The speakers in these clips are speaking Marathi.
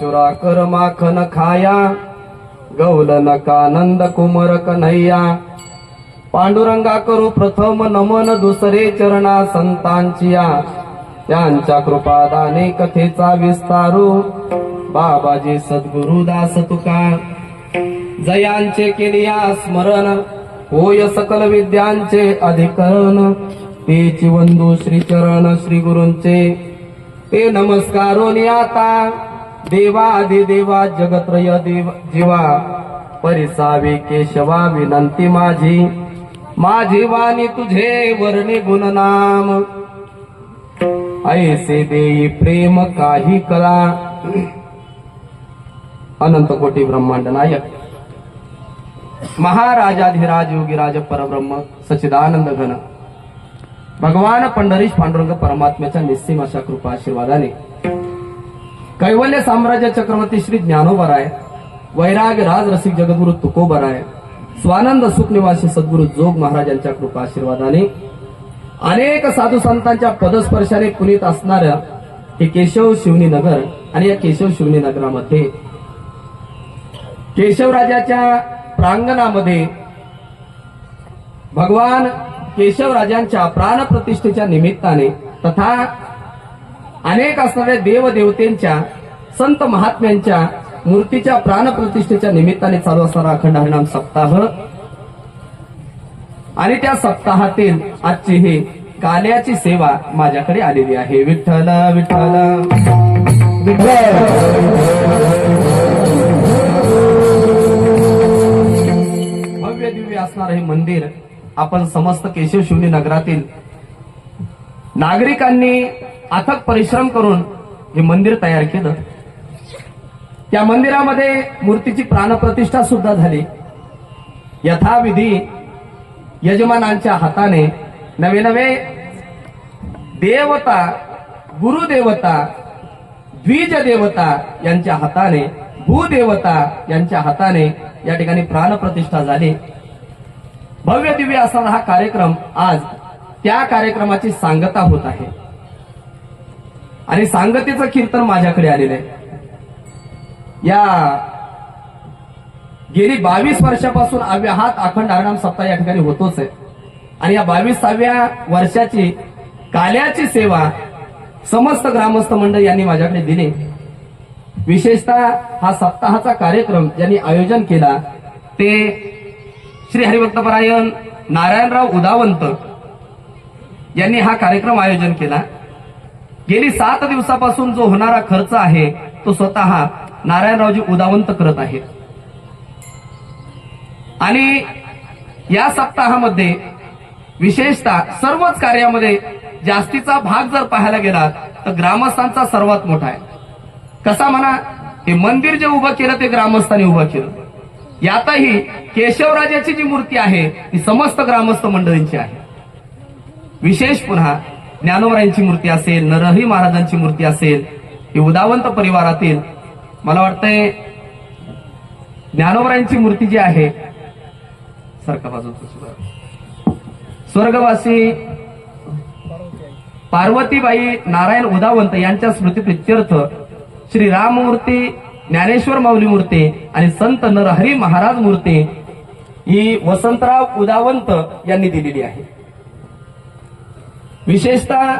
चुरा कर माखन खाया गौल नकानंद कुमर कन्हैया. पांडुरंगा करू प्रथम नमन दुसरे चरणा संतांचिया. त्यांच्या कृपादाने कथेचा विस्तारू. बाबाजी सद्गुरुदास तुका. जयांचे केलिया स्मरण होय सकल विद्यांचे अधिकरण. ते चिवंदू श्री चरण श्री गुरूंचे ते नमस्कारोनी आता. देवादि देवा जगत्रय देव जीवा. परिसावी केशवा विनंती माझी. माझी वाणी तुझे वर्णी गुणनाम. ऐसे देई प्रेम काही कला अनंत कोटी ब्रह्मांड नायक. महाराजाधिराज योगीराज परब्रह्म सचिदानंद घन. भगवान पंढरीश पांडुरंग परमात्म्याच्या निस्सीम अशा कृपा आशीर्वादाने कैवल्य साम्राज्य चक्रवर्ती श्री ज्ञानोबराय वैराग राज रसिक जगद्गुरु तुकोबराय स्वानंद सुखनिवासी सद्गुरु जोग महाराजांच्या कृपा आशीर्वादाने. अनेक साधू संतांच्या पदस्पर्शाने पुनीत असणाऱ्या हे केशव शिवनी नगर आणि या केशव शिवनी नगरामध्ये केशवराजाच्या प्रांगणामध्ये भगवान केशवराजांच्या प्राणप्रतिष्ठेच्या निमित्ताने तथा अनेक असणाऱ्या देवदेवतेंच्या संत महात्म्यांच्या मूर्तीच्या प्राणप्रतिष्ठेच्या निमित्ताने चालू असणारा अखंड हरिणाम सप्ताह. आणि त्या सप्ताहातील आजची ही काल्याची सेवा माझ्याकडे आलेली आहे. विठ्ठल विठ्ठल. भव्य दिव्य असणार हे मंदिर आपण समस्त केशव शिवनी नगरातील नागरिकांनी अथक परिश्रम करून हे मंदिर तयार केलं. त्या मंदिरामध्ये मूर्तीची प्राणप्रतिष्ठा सुद्धा झाली. यथाविधी यजमानांच्या हाताने नवे नवे देवता गुरुदेवता द्विज देवता यांच्या हाताने भूदेवता यांच्या हाताने या ठिकाणी प्राणप्रतिष्ठा झाली. भव्य दिव्य असणारा हा कार्यक्रम आज त्या कार्यक्रमाची सांगता होत आहे. आणि सांगतेचं कीर्तन माझ्याकडे आलेलं आहे. या गेली बावीस वर्षापासून अव्याहात अखंड आरणाम सप्ताह या ठिकाणी होतोच आहे. आणि या बावीसाव्या वर्षाची काल्याची सेवा समस्त ग्रामस्थ मंडळ यांनी माझ्याकडे दिली. विशेषतः हा सप्ताहाचा कार्यक्रम ज्यांनी आयोजन केला ते श्री हरिभक्तपरायण नारायणराव उदावंत यांनी हा कार्यक्रम आयोजन केला. गेली सात दिवसापासून जो होणारा खर्च आहे तो स्वतः नारायणरावजी उदावंत करत आहेत. आणि या सप्ताहामध्ये विशेषतः सर्वच कार्यामध्ये जास्तीचा भाग जर पाहायला गेला तर ग्रामस्थांचा सर्वात मोठा आहे. कसा म्हणा हे मंदिर जे उभं केलं ते ग्रामस्थांनी उभं केलं. यातही केशवराजाची जी मूर्ती आहे ती समस्त ग्रामस्थ मंडळींची आहे. विशेष पुन्हा ज्ञानोबरायांची मूर्ती असेल नरहरी महाराजांची मूर्ती असेल ही उदावंत परिवारातील मला वाटतंय ज्ञानोबरायांची मूर्ती जी आहे सारखा बाजूचं स्वर्गवासी पार्वतीबाई नारायण उदावंत यांच्या स्मृतीप्रित्यर्थ श्री राममूर्ती ज्ञानेश्वर माऊली मूर्ती आणि संत नरहरी महाराज मूर्ती ही वसंतराव उदावंत यांनी दिलेली आहे. विशेषतः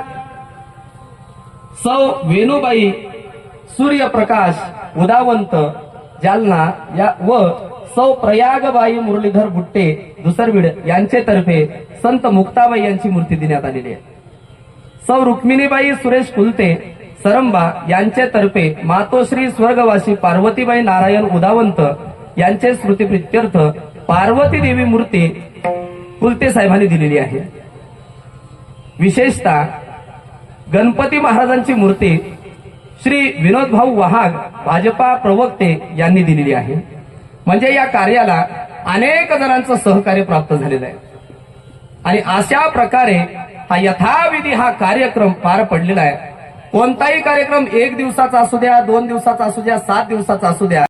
सौ वेणुबाई सूर्यप्रकाश उदावंत जालना या व सौ प्रयागबाई मुरलीधर बुट्टे दुसरविड यांचे तर्फे संत मुक्ताबाई यांची मूर्ती देण्यात आलेली आहे. सौ रुक्मिणीबाई सुरेश कुलते सरंबा यांचे तर्फे मातोश्री स्वर्गवासी पार्वतीबाई नारायण उदावंत यांचे स्मृतीप्रित्यर्थ पार्वती देवी मूर्ती कुलते साहेबांनी दिलेली आहे. विशेषतः गणपती महाराजांची मूर्ती श्री विनोद भाऊ वहाग भाजपा प्रवक्ते यांनी दिलेली आहे. म्हणजे या कार्याला अनेक जणांचं सहकार्य प्राप्त झालेलं आहे. आणि अशा प्रकारे हा यथाविधी हा कार्यक्रम पार पडलेला आहे. कोणताही कार्यक्रम एक दिवसाचा असू द्या दोन दिवसाचा असू द्या सात दिवसाचा असू द्या.